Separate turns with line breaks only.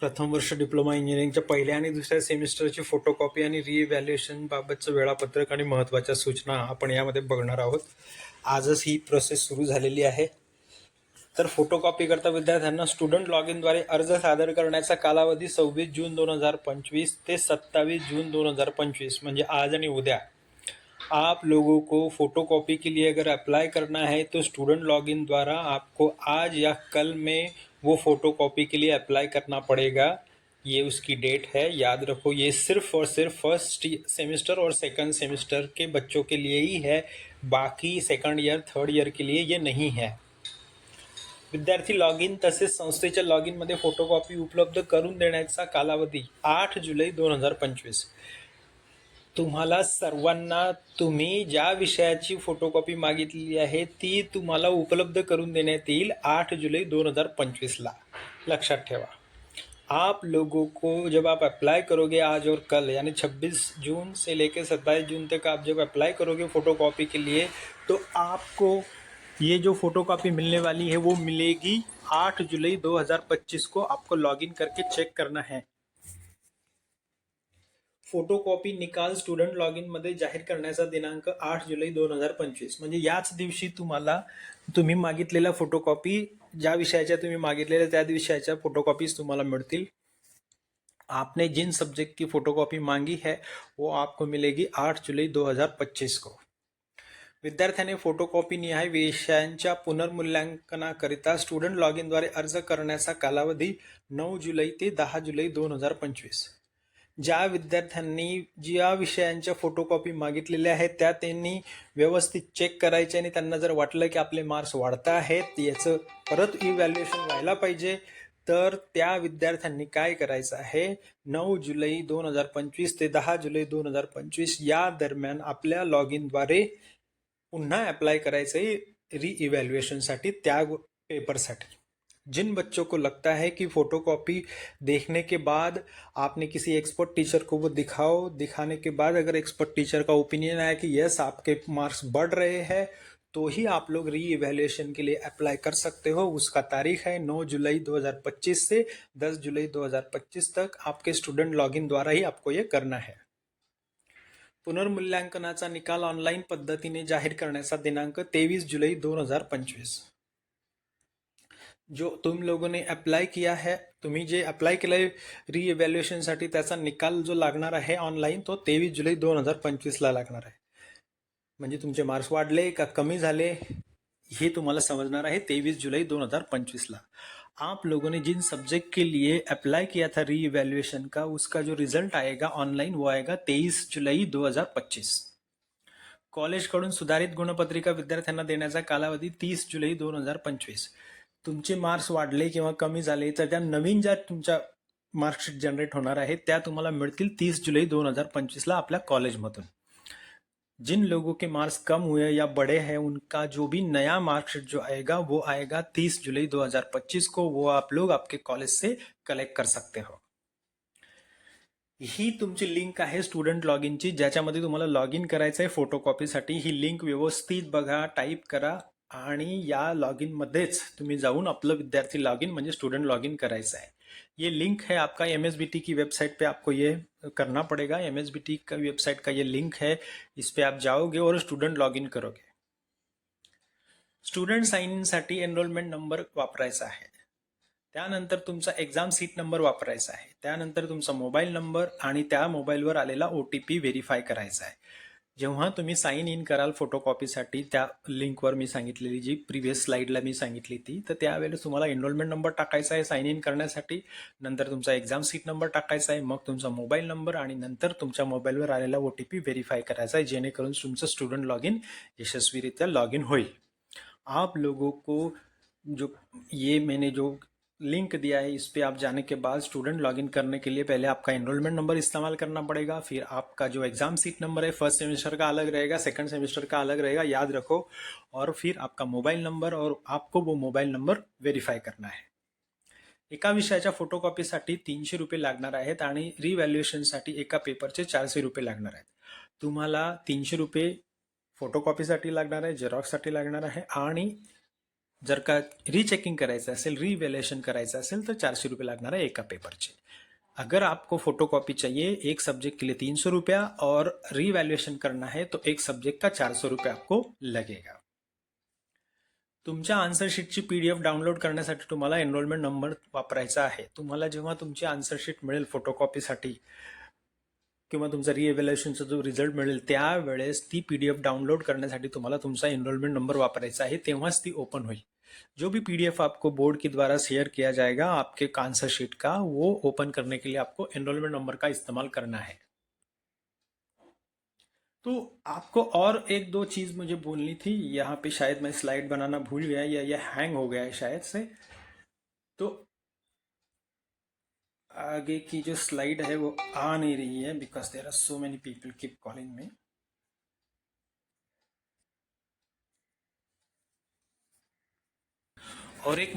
प्रथम वर्ष डिप्लोमा इंजिनिअरिंगच्या पहिल्या आणि दुसऱ्या सेमिस्टरची फोटोकॉपी आणि रिव्हॅल्युएशन बाबतचं वेळापत्रक आणि महत्त्वाच्या सूचना आपण यामध्ये बघणार आहोत. आजच ही प्रोसेस सुरू झालेली आहे. तर फोटोकॉपीकरता विद्यार्थ्यांना स्टुडंट लॉग इनद्वारे अर्ज सादर करण्याचा कालावधी सव्वीस जून दोन हजार पंचवीस ते सत्तावीस जून दोन हजार पंचवीस म्हणजे आज आणि उद्या. आप लोगों को फोटोकॉपी के लिए अगर अप्लाई करना है तो स्टूडेंट लॉगिन द्वारा आपको आज या कल में वो फोटोकॉपी के लिए अप्लाई करना पड़ेगा। ये उसकी डेट है, याद रखो, ये सिर्फ़ और सिर्फ़ फ़र्स्ट सेमेस्टर और सेकंड सेमेस्टर के बच्चों के लिए ही है। बाकी सेकंड ईयर थर्ड ईयर के लिए ये नहीं है। विद्यार्थी लॉग इन तसेच संस्थेच्या इनमध्ये फोटोकॉपी उपलब्ध करून देण्याचा कालावधी आठ जुलै दोन हज़ार पंचवीस. तुम्हाला सर्वांना तुम्ही ज्या विषयाची फोटोकॉपी मागितलेली आहे, ती तुम्हाला उपलब्ध करून देण्यात येईल आठ जुलै दोन हज़ार पंचवीसला लक्षात ठेवा. आप लोगों को जब आप अप्लाई करोगे आज और कल, यानी 26 जून से लेकर 27 जून तक आप जब अप्लाई करोगे फोटोकॉपी के लिए तो आपको ये जो फोटोकॉपी मिलने वाली है, वो मिलेगी 8 जुलाई 2025 को। आपको लॉगिन करके चेक करना है। फोटोकॉपी निकाल स्टुडंट लॉगमध्ये जाहीर करण्याचा दिनांक आठ जुलै दोन हजार पंचवीस. म्हणजे याच दिवशी तुम्हाला तुम्ही मागितलेल्या फोटोकॉपी ज्या विषयाच्या तुम्ही मागितलेल्या त्या विषयाच्या फोटोकॉपीज तुम्हाला मिळतील. आपने जिन सब्जेक्ट की फोटोकॉपी मांगी है वो आपको मिलेगी आठ जुलै दो हजार पच्चीस को. विद्यार्थ्याने फोटोकॉपी निहाय विषयांच्या पुनर्मूल्यांकनाकरिता स्टुडंट लॉग इनद्वारे अर्ज करण्याचा कालावधी नऊ जुलै ते दहा जुलै दोन हजार पंचवीस. ज्या विद्यार्थ्यांनी ज्या विषयांच्या फोटोकॉपी मागितलेल्या आहेत त्या त्यांनी व्यवस्थित चेक करायचे आणि त्यांना जर वाटलं की आपले मार्क्स वाढत आहेत याचं परत इव्हॅल्युएशन व्हायला पाहिजे तर त्या विद्यार्थ्यांनी काय करायचं आहे? नऊ जुलै दोन हजार पंचवीस ते दहा जुलै दोन हजार पंचवीस या दरम्यान आपल्या लॉग इनद्वारे पुन्हा अप्लाय करायचं आहे री इव्हॅल्युएशनसाठी त्या पेपरसाठी जिन बच्चों को लगता है कि फोटोकॉपी देखने के बाद आपने किसी एक्सपर्ट टीचर को वो दिखाओ, दिखाने के बाद अगर एक्सपर्ट टीचर का ओपिनियन आया कि यस आपके मार्क्स बढ़ रहे हैं तो ही आप लोग री इवेल्युएशन के लिए अप्लाई कर सकते हो। उसका तारीख है 9 जुलाई 2025 से 10 जुलाई 2025 तक आपके स्टूडेंट लॉगिन द्वारा ही आपको ये करना है। पुनर्मूल्यांकनाचा निकाल ऑनलाईन पद्धतीने जाहीर करण्याचा दिनांक तेवीस जुलै दोन हज़ार पंचवीस। जो तुम लोगों ने अप्लाय किया है तुम्ही जे अप्लाय केलंय आहे इव्हॅल्युएशनसाठी त्याचा निकाल जो लागणार आहे ऑनलाईन तो तेवीस जुलै दोन हजार पंचवीसला लागणार आहे. म्हणजे तुमचे मार्क्स वाढले का कमी झाले हे तुम्हाला समजणार आहे तेईस जुलाई 2025 ला. आप लोगों ने जिन सब्जेक्ट के लिए अप्लाई किया था री इवेल्युएशन का उसका जो रिजल्ट आएगा ऑनलाइन वो आएगा तेईस जुलाई 2025 कॉलेजकडून सुधारित गुणपत्रिका विद्यार्थ्यांना देण्याचा कालावधी तीस जुलै दोन हजार पंचवीस. तुमचे मार्क्स वाढले किंवा कमी झाले, तर त्या नवीन ज्या तुमच्या मार्कशीट जनरेट होणार आहेत, त्या तुम्हाला मिळतील तीस जुलै दोन हज़ार पंचवीसला आपल्या कॉलेजमधून जिन लोगों के मार्क्स कम हुए या बड़े हैं, उनका जो भी नया मार्कशीट जो आएगा, वो आएगा 30 जुलाई 2025 को, वो आप लोग आपके कॉलेज से कलेक्ट कर सकते हो। ही तुमची लिंक आहे स्टुडंट लॉग इनची ज्याच्यामध्ये तुम्हाला लॉग इन करायचं आहे फोटोकॉपीसाठी ही लिंक व्यवस्थित बघा टाईप करा. आणि या लॉग इनमध्येच तुम्ही जाऊन आपलं विद्यार्थी लॉग इन म्हणजे स्टूडेंट लॉग इन करायचं आहे. ये लिंक है आपका एम एस बी टी की वेबसाइट पे आपको ये करना पड़ेगा. एम एस बी टी का वेबसाइट का ये लिंक है. इस पे आप जाओगे और स्टूडेंट लॉग इन करोगे स्टुडंट साइन इनसाठी एनरोलमेंट नंबर वापरायचा आहे. त्यानंतर तुमचा एक्झाम सीट नंबर वापरायचा आहे. त्यानंतर तुमचा मोबाईल नंबर आणि त्या मोबाईलवर आलेला ओ टी पी व्हेरीफाय करायचा आहे. जेव्हा तुम्ही साईन इन कराल फोटोकॉपीसाठी त्या लिंकवर मी सांगितलेली जी प्रिव्हियस स्लाईडला मी सांगितली ती तर त्यावेळेस तुम्हाला एनरोलमेंट नंबर टाकायचा आहे साईन इन करण्यासाठी नंतर तुमचा एक्झाम सीट नंबर टाकायचा आहे मग तुमचा मोबाईल नंबर आणि नंतर तुमच्या मोबाईलवर आलेला ओ टी पी व्हेरीफाय करायचा आहे जेणेकरून तुमचं स्टुडंट लॉग इन यशस्वीरित्या लॉग इन होईल. आप लोगों को जो ये मैंने जो लिंक दिया है, इस पर आप जाने के बाद स्टूडेंट लॉगिन करने के लिए पहले आपका एनरोलमेंट नंबर इस्तेमाल करना पड़ेगा, फिर आपका जो एग्ज़ाम सीट नंबर है फ़र्स्ट सेमेस्टर का अलग रहेगा सेकंड सेमेस्टर का अलग रहेगा, याद रखो। और फिर आपका मोबाइल नंबर और आपको वो मोबाईल नंबर व्हेरीफाय करना है। एका विषयाच्या फोटोकॉपीसाठी तीनशे रुपये लागणार आहेत आणि रिव्हॅल्युएशनसाठी एका पेपरचे चारशे रुपये लागणार आहेत. तुम्हाला तीनशे रुपये फोटोकॉपीसाठी लागणार आहे झेरॉक्ससाठी लागणार आहे आणि जर का रीचेकिंग करायचं असेल रिव्हॅल्युएशन करायचं असेल, तर चारशे रुपये लागणार है एका पेपर चे अगर आपको फ़ोटो कॉपी चाहिए, एक सब्जेक्ट के लिए तीन सौ रुपया और रिवैल्यूएशन करना है तो एक सब्जेक्ट का चार सौ रुपये आपको लगेगा. तुमच्या आन्सर शीटची पीडीएफ डाउनलोड करण्यासाठी तुम्हाला एनरोलमेंट नंबर वापरायचा आहे. तुम्हाला जेव्हा तुमची आन्सर शीट मिळेल फोटोकॉपीसाठी किंवा तुमचा रिएव्हॅल्युएशनचा जो रिझल्ट मिळेल, त्यावेळेस ती पीडीएफ डाउनलोड करण्यासाठी तुम्हाला तुमचा एनरोलमेंट नंबर वापरायचा आहे, तेव्हाच ती ओपन होईल. जो भी पीडीएफ आपको बोर्ड के द्वारा शेयर किया जाएगा, आपके कांसर शीट का, वो ओपन करने के लिए आपको एनरोलमेंट नंबर का इस्तेमाल करना है। तो आपको और एक दो चीज़ मुझे बोलनी थी, यहाँ पे शायद मैं स्लाइड बनाना भूल गया या ये हैंग हो गया है शायद से तो आगे की जो स्लाइड है वो आ नहीं रही है because there are so many people keep calling me और एक